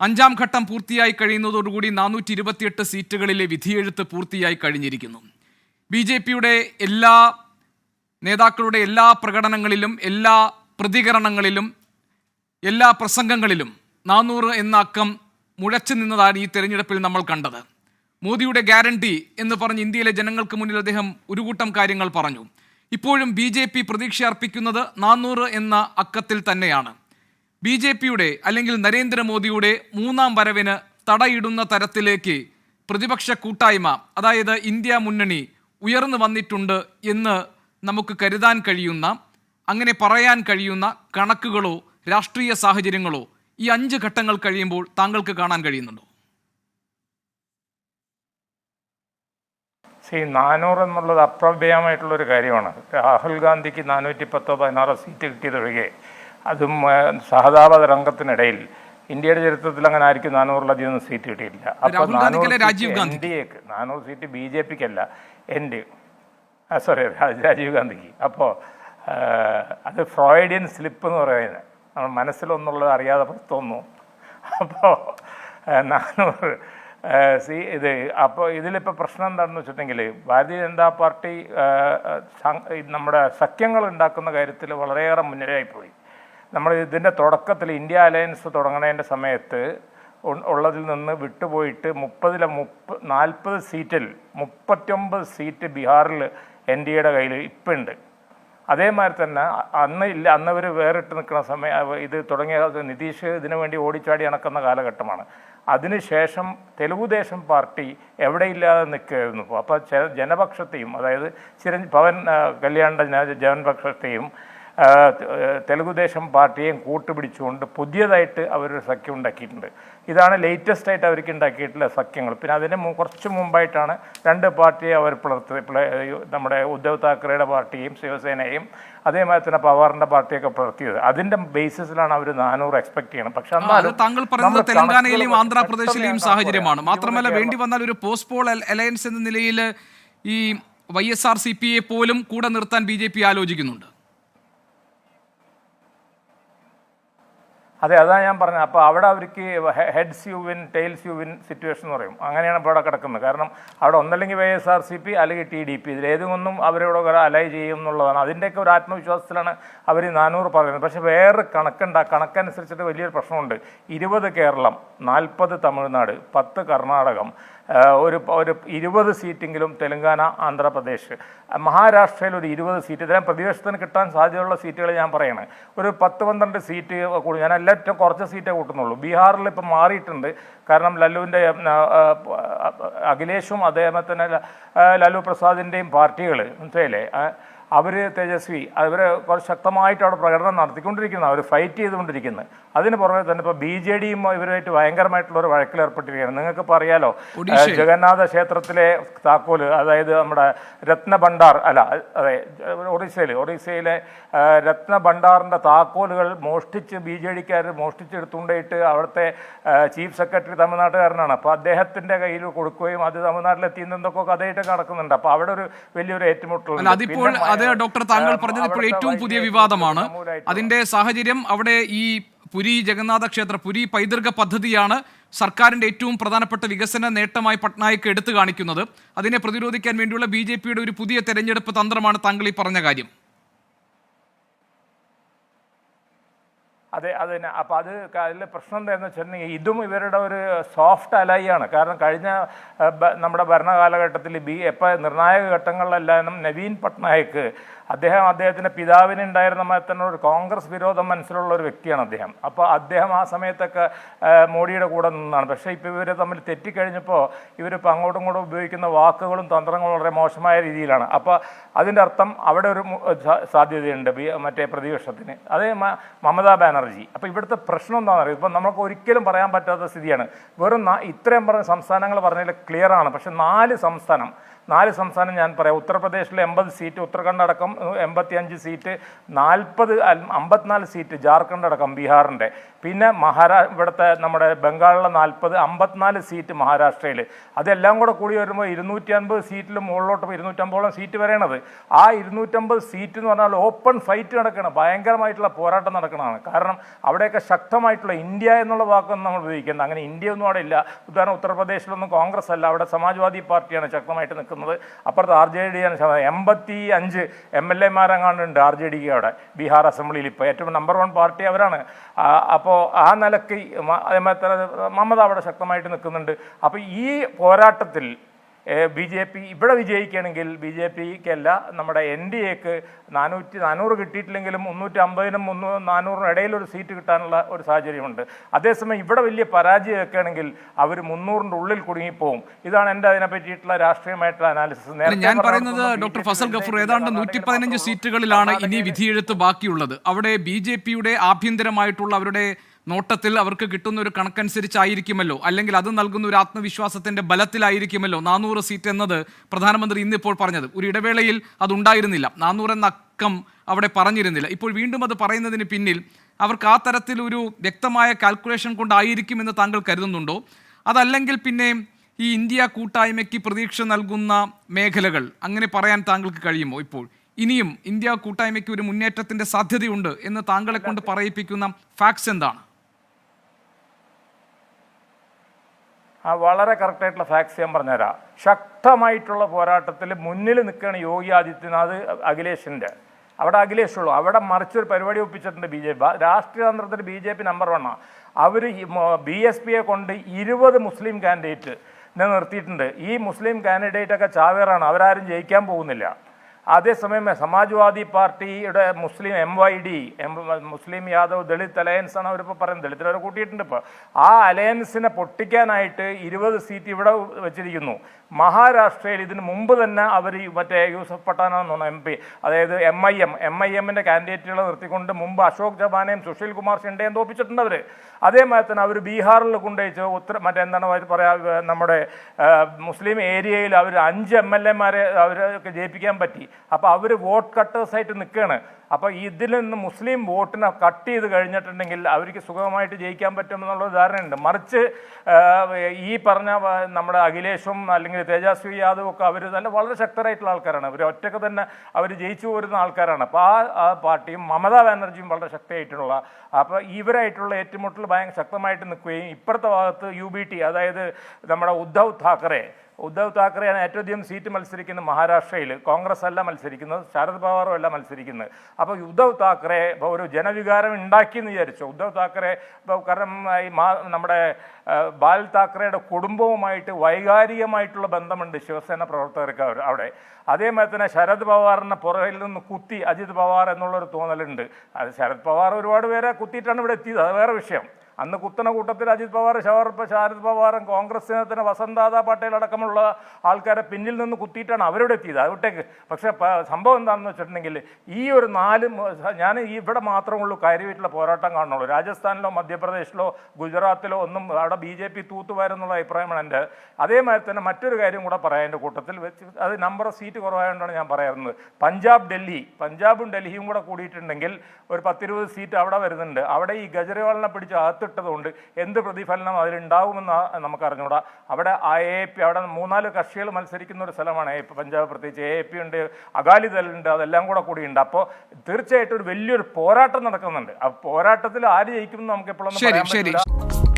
അഞ്ചാം ഘട്ടം പൂർത്തിയായി കഴിയുന്നതോടുകൂടി നാനൂറ്റി ഇരുപത്തിയെട്ട് സീറ്റുകളിലെ വിധിയെഴുത്ത് പൂർത്തിയായി കഴിഞ്ഞിരിക്കുന്നു. ബി ജെ പിയുടെ എല്ലാ നേതാക്കളുടെ എല്ലാ പ്രകടനങ്ങളിലും എല്ലാ പ്രതികരണങ്ങളിലും എല്ലാ പ്രസംഗങ്ങളിലും നാനൂറ് എന്ന അക്കം മുഴച്ചു നിന്നതാണ് ഈ തെരഞ്ഞെടുപ്പിൽ നമ്മൾ കണ്ടത്. മോദിയുടെ ഗ്യാരണ്ടി എന്ന് പറഞ്ഞ് ഇന്ത്യയിലെ ജനങ്ങൾക്ക് മുന്നിൽ അദ്ദേഹം ഒരു കൂട്ടം കാര്യങ്ങൾ പറഞ്ഞു. ഇപ്പോഴും ബി ജെ പി പ്രതീക്ഷ അർപ്പിക്കുന്നത് നാനൂറ് എന്ന അക്കത്തിൽ തന്നെയാണ്. ബി ജെ പിയുടെ അല്ലെങ്കിൽ നരേന്ദ്രമോദിയുടെ മൂന്നാം വരവിന് തടയിടുന്ന തരത്തിലേക്ക് പ്രതിപക്ഷ കൂട്ടായ്മ അതായത് ഇന്ത്യ മുന്നണി ഉയർന്നു വന്നിട്ടുണ്ട് എന്ന് നമുക്ക് കരുതാൻ കഴിയുന്ന അങ്ങനെ പറയാൻ കഴിയുന്ന കണക്കുകളോ രാഷ്ട്രീയ സാഹചര്യങ്ങളോ ഈ അഞ്ച് ഘട്ടങ്ങൾ കഴിയുമ്പോൾ താങ്കൾക്ക് കാണാൻ കഴിയുന്നുണ്ടോ? സി നാനൂറ് എന്നുള്ളത് അപ്രമേയമായിട്ടുള്ളൊരു കാര്യമാണ്. രാഹുൽ ഗാന്ധിക്ക് നാനൂറ്റി പത്തോ പതിനാറോ സീറ്റ് കിട്ടിയതൊഴികെ അതും സഹതാപത സഹതാപ രംഗത്തിനിടയിൽ ഇന്ത്യയുടെ ചരിത്രത്തിൽ അങ്ങനെ ആയിരിക്കും നാനൂറിലധികം ഒന്നും സീറ്റ് കിട്ടിയിട്ടില്ല. അപ്പോൾ നാനൂറ് രാജീവ് എൻ ഗാന്ധി? ഡി എക്ക് നാനൂറ് സീറ്റ് ബി ജെ പിക്കല്ല എൻ ഡി സോറി രാജീവ് ഗാന്ധിക്ക്. അപ്പോൾ അത് ഫ്രോയിഡിയൻ സ്ലിപ്പ് എന്ന് പറയുന്നത്. നമ്മൾ മനസ്സിലൊന്നുള്ളത് അറിയാതെ പുറത്തൊന്നു അപ്പോൾ നാനൂറ് സി ഇത് അപ്പോൾ ഇതിലിപ്പോൾ പ്രശ്നം എന്താണെന്ന് വെച്ചിട്ടുണ്ടെങ്കിൽ ഭാരതീയ ജനതാ പാർട്ടി നമ്മുടെ സഖ്യങ്ങൾ ഉണ്ടാക്കുന്ന കാര്യത്തിൽ വളരെയേറെ മുന്നിലായിപ്പോയി നമ്മൾ ഇതിന്റെ തുടക്കത്തിൽ ഇന്ത്യ അലയൻസ് തുടങ്ങുന്നതിന്റെ സമയത്ത് ഉള്ളതിൽ നിന്ന് വിട്ടുപോയിട്ട് മുപ്പതിലെ മുപ്പ നാൽപ്പത് സീറ്റിൽ മുപ്പത്തൊമ്പത് സീറ്റ് ബീഹാറിൽ എൻ ഡി എയുടെ കയ്യിൽ ഇപ്പം ഉണ്ട്. അതേമാതിരി തന്നെ അന്ന് ഇല്ല അന്ന് അവർ വേറിട്ട് നിൽക്കുന്ന സമയം ഇത് തുടങ്ങിയ നിതീഷ് ഇതിനു വേണ്ടി ഓടിച്ചാടി നടക്കുന്ന കാലഘട്ടമാണ്. അതിനുശേഷം തെലുഗുദേശം പാർട്ടി എവിടെയില്ലാതെ നിൽക്കുകയായിരുന്നു. അപ്പോൾ ജനപക്ഷത്തെയും അതായത് ചിരഞ്ജി പവൻ കല്യാണിന്റെ കല്യാണ ജനപക്ഷത്തെയും തെലുഗുദേശം പാർട്ടിയെയും കൂട്ടുപിടിച്ചുകൊണ്ട് പുതിയതായിട്ട് അവരൊരു സഖ്യം ഉണ്ടാക്കിയിട്ടുണ്ട്. ഇതാണ് ലേറ്റസ്റ്റ് ആയിട്ട് അവർക്ക് ഉണ്ടാക്കിയിട്ടുള്ള സഖ്യങ്ങൾ. പിന്നെ അതിന് കുറച്ച് മുമ്പായിട്ടാണ് രണ്ട് പാർട്ടിയെ അവർ പിളർത്തി പിള- നമ്മുടെ ഉദ്ധവ് താക്കറെയുടെ പാർട്ടിയും ശിവസേനയും അതേമാതിരി തന്നെ പവാറിന്റെ പാർട്ടിയൊക്കെ പിളർത്തിയത്. അതിന്റെ ബേസിസിലാണ് അവർ നാനൂറ് എക്സ്പെക്ട് ചെയ്യണം. പക്ഷെ താങ്കൾ പറയുന്നത് തെലങ്കാനയിലെയും ആന്ധ്രാപ്രദേശിലെയും സാഹചര്യമാണ്. മാത്രമല്ല വേണ്ടി വന്നാൽ ഒരു പോസ്റ്റ് പോൾ അലയൻസ് എന്ന നിലയിൽ ഈ വൈ എസ് ആർ സി പിയെ പോലും കൂടെ നിർത്താൻ ബി ജെ പി ആലോചിക്കുന്നുണ്ട്. അതെ അതാണ് ഞാൻ പറഞ്ഞത്. അപ്പോൾ അവിടെ അവർക്ക് heads you win tails you win situation എന്ന് പറയും. അങ്ങനെയാണ് ഇപ്പോൾ അവിടെ കിടക്കുന്നത്. കാരണം അവിടെ ഒന്നല്ലെങ്കിൽ Y S R C P അല്ലെങ്കിൽ ടി ഡി പി ഇതിലേതൊന്നും അവരോട് അലൈ ചെയ്യും എന്നുള്ളതാണ്. അതിന്റെയൊക്കെ ഒരു ആത്മവിശ്വാസത്തിലാണ് അവർ നാനൂറ് പറയുന്നത്. പക്ഷേ വേറെ കണക്കുണ്ട്. ആ കണക്കനുസരിച്ചിട്ട് വലിയൊരു പ്രശ്നമുണ്ട്. ഇരുപത് കേരളം നാൽപ്പത് തമിഴ്നാട് പത്ത് കർണാടകം ഒരു ഒരു ഇരുപത് സീറ്റെങ്കിലും തെലങ്കാന ആന്ധ്രാപ്രദേശ്. മഹാരാഷ്ട്രയിൽ ഒരു ഇരുപത് സീറ്റ്. ഇതിനെ പ്രതിപക്ഷത്തിന് കിട്ടാൻ സാധ്യതയുള്ള സീറ്റുകൾ ഞാൻ പറയണേ. ഒരു പത്ത് പന്ത്രണ്ട് സീറ്റ് കൂടും. ഞാൻ എല്ലാറ്റും കുറച്ച് സീറ്റേ കൂട്ടുന്നുള്ളൂ. ബീഹാറിൽ ഇപ്പം മാറിയിട്ടുണ്ട്. കാരണം ലല്ലുവിന്റെ അഖിലേഷും അദ്ദേഹത്തിന് തന്നെ പ്രസാദിന്റെയും പാർട്ടികൾ മനസ്സിലായില്ലേ? അവർ തേജസ്വി അവർ കുറച്ച് ശക്തമായിട്ട് അവിടെ പ്രകടനം നടത്തിക്കൊണ്ടിരിക്കുന്നു അവർ ഫൈറ്റ് ചെയ്തുകൊണ്ടിരിക്കുന്നത് അതിന് പുറമെ തന്നെ ഇപ്പോൾ ബി ജെ ഡിയും ഇവരുമായിട്ട് ഭയങ്കരമായിട്ടുള്ള ഒരു വഴക്കിൽ ഏർപ്പെട്ടിരിക്കുകയാണ്. നിങ്ങൾക്കിപ്പോൾ അറിയാലോ ജഗന്നാഥ ക്ഷേത്രത്തിലെ താക്കോൽ അതായത് നമ്മുടെ രത്ന ഭണ്ഡാർ അല്ല അതെ ഒറീസയിൽ ഒറീസയിലെ രത്ന ഭണ്ഡാറിന്റെ താക്കോലുകൾ മോഷ്ടിച്ച് ബി ജെ ഡിക്കാർ മോഷ്ടിച്ചെടുത്തുകൊണ്ടേയിട്ട് അവിടുത്തെ ചീഫ് സെക്രട്ടറി തമിഴ്നാട്ടുകാരനാണ്. അപ്പോൾ അദ്ദേഹത്തിന്റെ കയ്യിൽ കൊടുക്കുകയും അത് തമിഴ്നാട്ടിലെത്തിയെന്നൊക്കെ കഥയായിട്ട് നടക്കുന്നുണ്ട്. അപ്പോൾ അവിടെ ഒരു വലിയൊരു ഏറ്റുമുട്ടൽ അത് ഡോക്ടർ താങ്കൾ പറഞ്ഞത് ഇപ്പോൾ ഏറ്റവും പുതിയ വിവാദമാണ്. അതിന്റെ സാഹചര്യം അവിടെ ഈ പുരി ജഗന്നാഥ ക്ഷേത്ര പുരി പൈതൃക പദ്ധതിയാണ് സർക്കാരിന്റെ ഏറ്റവും പ്രധാനപ്പെട്ട വികസന നേട്ടമായി പട്നായിക്ക് എടുത്തു കാണിക്കുന്നത്. അതിനെ പ്രതിരോധിക്കാൻ വേണ്ടിയുള്ള ബി ഒരു പുതിയ തെരഞ്ഞെടുപ്പ് തന്ത്രമാണ് താങ്കൾ ഈ പറഞ്ഞ കാര്യം. അതെ അതിന് അപ്പം അത് അതിൽ പ്രശ്നം എന്താണെന്ന് വെച്ചിട്ടുണ്ടെങ്കിൽ ഇതും ഇവരുടെ ഒരു സോഫ്റ്റ് അലൈയാണ് കാരണം കഴിഞ്ഞ നമ്മുടെ ഭരണകാലഘട്ടത്തിൽ ബി എപ്പോൾ നിർണായക ഘട്ടങ്ങളിലെല്ലാം നവീൻ പട്നായിക്ക് അദ്ദേഹം അദ്ദേഹത്തിന്റെ പിതാവിന് ഉണ്ടായിരുന്ന മാതിരി തന്നെ ഒരു കോൺഗ്രസ് വിരോധം മനസ്സിലുള്ള ഒരു വ്യക്തിയാണ് അദ്ദേഹം. അപ്പോൾ അദ്ദേഹം ആ സമയത്തൊക്കെ മോഡിയുടെ കൂടെ നിന്നാണ്. പക്ഷേ ഇപ്പോൾ ഇവർ തമ്മിൽ തെറ്റിക്കഴിഞ്ഞപ്പോൾ ഇവരിപ്പോൾ അങ്ങോട്ടും ഇങ്ങോട്ടും ഉപയോഗിക്കുന്ന വാക്കുകളും തന്ത്രങ്ങളും വളരെ മോശമായ രീതിയിലാണ്. അപ്പോൾ അതിന്റെ അർത്ഥം അവിടെ ഒരു സാധ്യതയുണ്ട് മറ്റേ പ്രതിപക്ഷത്തിന്. അതേ മമതാ ബാനർജി. അപ്പോൾ ഇവിടുത്തെ പ്രശ്നം എന്താണെന്ന് അറിയാം ഇപ്പം നമുക്ക് ഒരിക്കലും പറയാൻ പറ്റാത്ത സ്ഥിതിയാണ്. വെറും ഇത്രയും പറഞ്ഞ സംസ്ഥാനങ്ങൾ പറഞ്ഞതിൽ ക്ലിയറാണ് പക്ഷെ നാല് സംസ്ഥാനം നാല് സംസ്ഥാനം ഞാൻ പറയാം. ഉത്തർപ്രദേശിൽ എൺപത് സീറ്റ് ഉത്തരാഖണ്ഡ് അടക്കം എൺപത്തി അഞ്ച് സീറ്റ് നാൽപ്പത് അമ്പത്തിനാല് സീറ്റ് ജാർഖണ്ഡ് അടക്കം ബീഹാറിന്റെ പിന്നെ മഹാരാ ഇവിടുത്തെ നമ്മുടെ ബംഗാളിലെ നാൽപ്പത് അമ്പത്തിനാല് സീറ്റ് മഹാരാഷ്ട്രയിൽ അതെല്ലാം കൂടെ കൂടി വരുമ്പോൾ ഇരുന്നൂറ്റി അൻപത് സീറ്റിൽ മുകളിലോട്ട് ഇരുന്നൂറ്റമ്പതോളം സീറ്റ് വരേണത്. ആ ഇരുന്നൂറ്റമ്പത് സീറ്റ് എന്ന് പറഞ്ഞാൽ ഓപ്പൺ ഫൈറ്റ് നടക്കണം ഭയങ്കരമായിട്ടുള്ള പോരാട്ടം നടക്കണമാണ് കാരണം അവിടെയൊക്കെ ശക്തമായിട്ടുള്ള ഇന്ത്യ എന്നുള്ള വാക്കൊന്നും നമ്മൾ ഉപയോഗിക്കുന്നത് അങ്ങനെ ഇന്ത്യ ഒന്നും അവിടെ ഇല്ല. ഉദാഹരണം ഉത്തർപ്രദേശിലൊന്നും കോൺഗ്രസ് അല്ല. അവിടെ സമാജ്വാദി പാർട്ടിയാണ് ശക്തമായിട്ട് നിൽക്കുന്നത്. അപ്പുറത്ത് ആർ ജെ ഡിയാണ് എൺപത്തി അഞ്ച് എം എൽ എമാരെങ്ങാണ്ടുണ്ട് ആർ ജെ ഡിക്ക് അവിടെ. ബീഹാർ അസംബ്ലിയിൽ ഇപ്പോൾ ഏറ്റവും നമ്പർ വൺ പാർട്ടി അവരാണ്. അപ്പോൾ ആ നിലയ്ക്ക് അതേമാതിരി മമത അവിടെ ശക്തമായിട്ട് നിൽക്കുന്നുണ്ട്. അപ്പോൾ ഈ പോരാട്ടത്തിൽ ബി ജെ പി ഇവിടെ വിജയിക്കണമെങ്കിൽ ബി ജെ പിക്കല്ല നമ്മുടെ എൻ ഡി എക്ക് നാനൂറ്റി നാനൂറ് കിട്ടിയിട്ടില്ലെങ്കിലും മുന്നൂറ്റി അമ്പതിനും മുന്നൂ നാനൂറിനും ഇടയിലൊരു സീറ്റ് കിട്ടാനുള്ള ഒരു സാഹചര്യമുണ്ട്. അതേസമയം ഇവിടെ വലിയ പരാജയമൊക്കെ ആണെങ്കിൽ അവർ മുന്നൂറിന്റെ ഉള്ളിൽ കുടുങ്ങിപ്പോവും. ഇതാണ് എന്റെ അതിനെ പറ്റിയിട്ടുള്ള രാഷ്ട്രീയമായിട്ടുള്ള അനാലിസിസ് ഞാൻ പറയുന്നത് ഡോക്ടർ ഫസൽ ഗഫൂർ ഏതാണ്ട് നൂറ്റി പതിനഞ്ച് സീറ്റുകളിലാണ് ഇനി വിധിയെഴുത്ത് ബാക്കിയുള്ളത്. അവിടെ ബി ജെ പിയുടെ ആഭ്യന്തരമായിട്ടുള്ള അവരുടെ നോട്ടത്തിൽ അവർക്ക് കിട്ടുന്ന ഒരു കണക്കനുസരിച്ചായിരിക്കുമല്ലോ. അല്ലെങ്കിൽ അത് നൽകുന്ന ഒരു ആത്മവിശ്വാസത്തിന്റെ ബലത്തിലായിരിക്കുമല്ലോ. നാനൂറ് സീറ്റ് എന്നത് പ്രധാനമന്ത്രി ഇന്നിപ്പോൾ പറഞ്ഞത്. ഒരു ഇടവേളയിൽ അതുണ്ടായിരുന്നില്ല. നാനൂറ് എന്ന അക്കം അവിടെ പറഞ്ഞിരുന്നില്ല. ഇപ്പോൾ വീണ്ടും അത് പറയുന്നതിന് പിന്നിൽ അവർക്ക് ആ തരത്തിലൊരു വ്യക്തമായ കാൽക്കുലേഷൻ കൊണ്ടായിരിക്കുമെന്ന് താങ്കൾ കരുതുന്നുണ്ടോ? അതല്ലെങ്കിൽ പിന്നെ ഈ ഇന്ത്യ കൂട്ടായ്മയ്ക്ക് പ്രതീക്ഷ നൽകുന്ന മേഖലകൾ അങ്ങനെ പറയാൻ താങ്കൾക്ക് കഴിയുമോ ഇപ്പോൾ? ഇനിയും ഇന്ത്യ കൂട്ടായ്മയ്ക്ക് ഒരു മുന്നേറ്റത്തിന്റെ സാധ്യതയുണ്ട് എന്ന് താങ്കളെ കൊണ്ട് പറയിപ്പിക്കുന്ന ഫാക്ട്സ് എന്താണ്? വളരെ കറക്റ്റായിട്ടുള്ള ഫാക്ട്സ് ഞാൻ പറഞ്ഞുതരാം. ശക്തമായിട്ടുള്ള പോരാട്ടത്തിൽ മുന്നിൽ നിൽക്കുകയാണ് യോഗി ആദിത്യനാഥ് അഖിലേഷിന്റെ. അവിടെ അഖിലേഷ് ഉള്ളൂ അവിടെ മറിച്ചൊരു പരിപാടി ഒപ്പിച്ചിട്ടുണ്ട് ബി ജെ പി. രാഷ്ട്രീയ തന്ത്രത്തിൽ ബി ജെ പി നമ്പർ വണ്ണാണ് അവർ ബി എസ് പിയെ കൊണ്ട് ഇരുപത് മുസ്ലിം കാൻഡിഡേറ്റ് നിർത്തിയിട്ടുണ്ട് ഈ മുസ്ലിം കാൻഡിഡേറ്റ് ഒക്കെ ചാവേറാണ്. അവരാരും ജയിക്കാൻ പോകുന്നില്ല. അതേസമയം സമാജ്വാദി പാർട്ടിയുടെ മുസ്ലിം എം വൈ ഡി എം മുസ്ലിം യാദവ് ദളിത് അലയൻസ് ആണ് അവരിപ്പോൾ പറയുന്നത്. ദളിത്തിലവരെ കൂട്ടിയിട്ടുണ്ട് ഇപ്പോൾ ആ അലയൻസിനെ പൊട്ടിക്കാനായിട്ട് ഇരുപത് സീറ്റ് ഇവിടെ വെച്ചിരിക്കുന്നു. മഹാരാഷ്ട്രയിൽ ഇതിന് മുമ്പ് തന്നെ അവർ മറ്റേ യൂസഫ് പട്ടാനാണെന്ന് തോന്നുന്നു എം പി. അതായത് M I M. M I എമ്മിന്റെ കാൻഡിഡേറ്റുകളെ നിർത്തിക്കൊണ്ട് മുമ്പ് അശോക് ചവാനെയും സുശീൽ കുമാർ ഷിൻഡെയും തോപ്പിച്ചിട്ടുണ്ട് അവർ അതേമാതിരി തന്നെ അവർ ബീഹാറിൽ കൊണ്ടുവച്ച് ഉത്തര മറ്റേ എന്താണ് പറയുക നമ്മുടെ മുസ്ലിം ഏരിയയിൽ അവർ അഞ്ച് എം എൽ എമാരെ അവരൊക്കെ ജയിപ്പിക്കാൻ പറ്റി. അപ്പോൾ അവർ വോട്ട് കട്ടേഴ്സായിട്ട് നിൽക്കുകയാണ് അപ്പോൾ ഇതിൽ നിന്ന് മുസ്ലിം വോട്ടിനെ കട്ട് ചെയ്ത് കഴിഞ്ഞിട്ടുണ്ടെങ്കിൽ അവർക്ക് സുഖമായിട്ട് ജയിക്കാൻ പറ്റുമെന്നുള്ള ധാരണയുണ്ട്. മറിച്ച് ഈ പറഞ്ഞ നമ്മുടെ അഖിലേഷും അല്ലെങ്കിൽ തേജസ്വി യാദവും ഒക്കെ അവർ നല്ല വളരെ ശക്തരായിട്ടുള്ള ആൾക്കാരാണ്. അവർ ഒറ്റയ്ക്ക് തന്നെ അവർ ജയിച്ചു പോരുന്ന ആൾക്കാരാണ്. അപ്പോൾ ആ പാർട്ടിയും മമതാ ബാനർജിയും വളരെ ശക്തിയായിട്ടുള്ള അപ്പോൾ ഇവരായിട്ടുള്ള ഏറ്റുമുട്ടൽ ഭയങ്കര ശക്തമായിട്ട് നിൽക്കുകയും ഇപ്പുറത്തെ ഭാഗത്ത് യു ബി ടി അതായത് നമ്മുടെ ഉദ്ധവ് താക്കറെ ഉദ്ധവ് താക്കറെയാണ് ഏറ്റവും അധികം സീറ്റ് മത്സരിക്കുന്നത് മഹാരാഷ്ട്രയിൽ കോൺഗ്രസ് അല്ല മത്സരിക്കുന്നത് ശരത് പവാറും അല്ല മത്സരിക്കുന്നത്. അപ്പോൾ ഉദ്ധവ് താക്കറെ ഒരു ജനവികാരം ഉണ്ടാക്കി എന്ന് വിചാരിച്ചു. ഉദ്ധവ് താക്കറെ കാരണം ഈ നമ്മുടെ ബാൽ താക്കറയുടെ കുടുംബവുമായിട്ട് വൈകാരികമായിട്ടുള്ള ബന്ധമുണ്ട് ശിവസേന പ്രവർത്തകർക്ക് അവർ അവിടെ. അതേമാതിരി തന്നെ ശരത് പവാറിനെ പുറകിൽ നിന്ന് കുത്തി അജിത് പവാർ എന്നുള്ളൊരു തോന്നലുണ്ട്. അത് ശരത് പവാർ ഒരുപാട് പേരെ കുത്തിയിട്ടാണ് ഇവിടെ എത്തിയത്. അത് വേറെ വിഷയം. അന്ന് കുത്തണ കൂട്ടത്തിൽ അജിത് പവാർ ശവർ ശാരദ് പവാറും കോൺഗ്രസ് തന്നെ വസന്താദ പട്ടേൽ അടക്കമുള്ള ആൾക്കാരെ പിന്നിൽ നിന്ന് കുത്തിയിട്ടാണ് അവരോട് എത്തിയത്. അവിടേക്ക് പക്ഷേ സംഭവം എന്താണെന്ന് വെച്ചിട്ടുണ്ടെങ്കിൽ ഈ ഒരു നാല് ഞാൻ ഇവിടെ മാത്രമേ ഉള്ളൂ കാര്യമായിട്ടുള്ള പോരാട്ടം കാണുള്ളൂ രാജസ്ഥാനിലോ മധ്യപ്രദേശിലോ ഗുജറാത്തിലോ ഒന്നും അവിടെ ബി ജെ പി തൂത്തുവാരെന്നുള്ള അഭിപ്രായമാണ് എന്റെ. അതേമാതിരി തന്നെ മറ്റൊരു കാര്യം കൂടെ പറയാം എന്റെ കൂട്ടത്തിൽ. വെച്ച് അത് നമ്പർ ഓഫ് സീറ്റ് കുറവായതുകൊണ്ടാണ് ഞാൻ പറയുന്നത് പഞ്ചാബ് ഡൽഹി. പഞ്ചാബും ഡൽഹിയും കൂടെ കൂടിയിട്ടുണ്ടെങ്കിൽ ഒരു പത്തിരുപത് സീറ്റ് അവിടെ വരുന്നുണ്ട്. അവിടെ ഈ ഗജറിവാളിനെ പിടിച്ച് അകത്തിട്ടതുകൊണ്ട് എന്ത് പ്രതിഫലനം അതിലുണ്ടാവുമെന്ന് നമുക്ക് അറിഞ്ഞുകൂടാ അവിടെ ആ എ പി അവിടെ മൂന്നാൽ കക്ഷികൾ മത്സരിക്കുന്ന ഒരു സ്ഥലമാണ് പഞ്ചാബ് പ്രത്യേകിച്ച് എ പി ഉണ്ട് അകാലിദളുണ്ട് അതെല്ലാം കൂടെ കൂടിയുണ്ട്. അപ്പോൾ തീർച്ചയായിട്ടും ഒരു വലിയൊരു പോരാട്ടം നടക്കുന്നുണ്ട്. ആ പോരാട്ടത്തിൽ ആര് ജയിക്കുമെന്ന് നമുക്ക് എപ്പോഴൊന്നും പറയാൻ പറ്റില്ല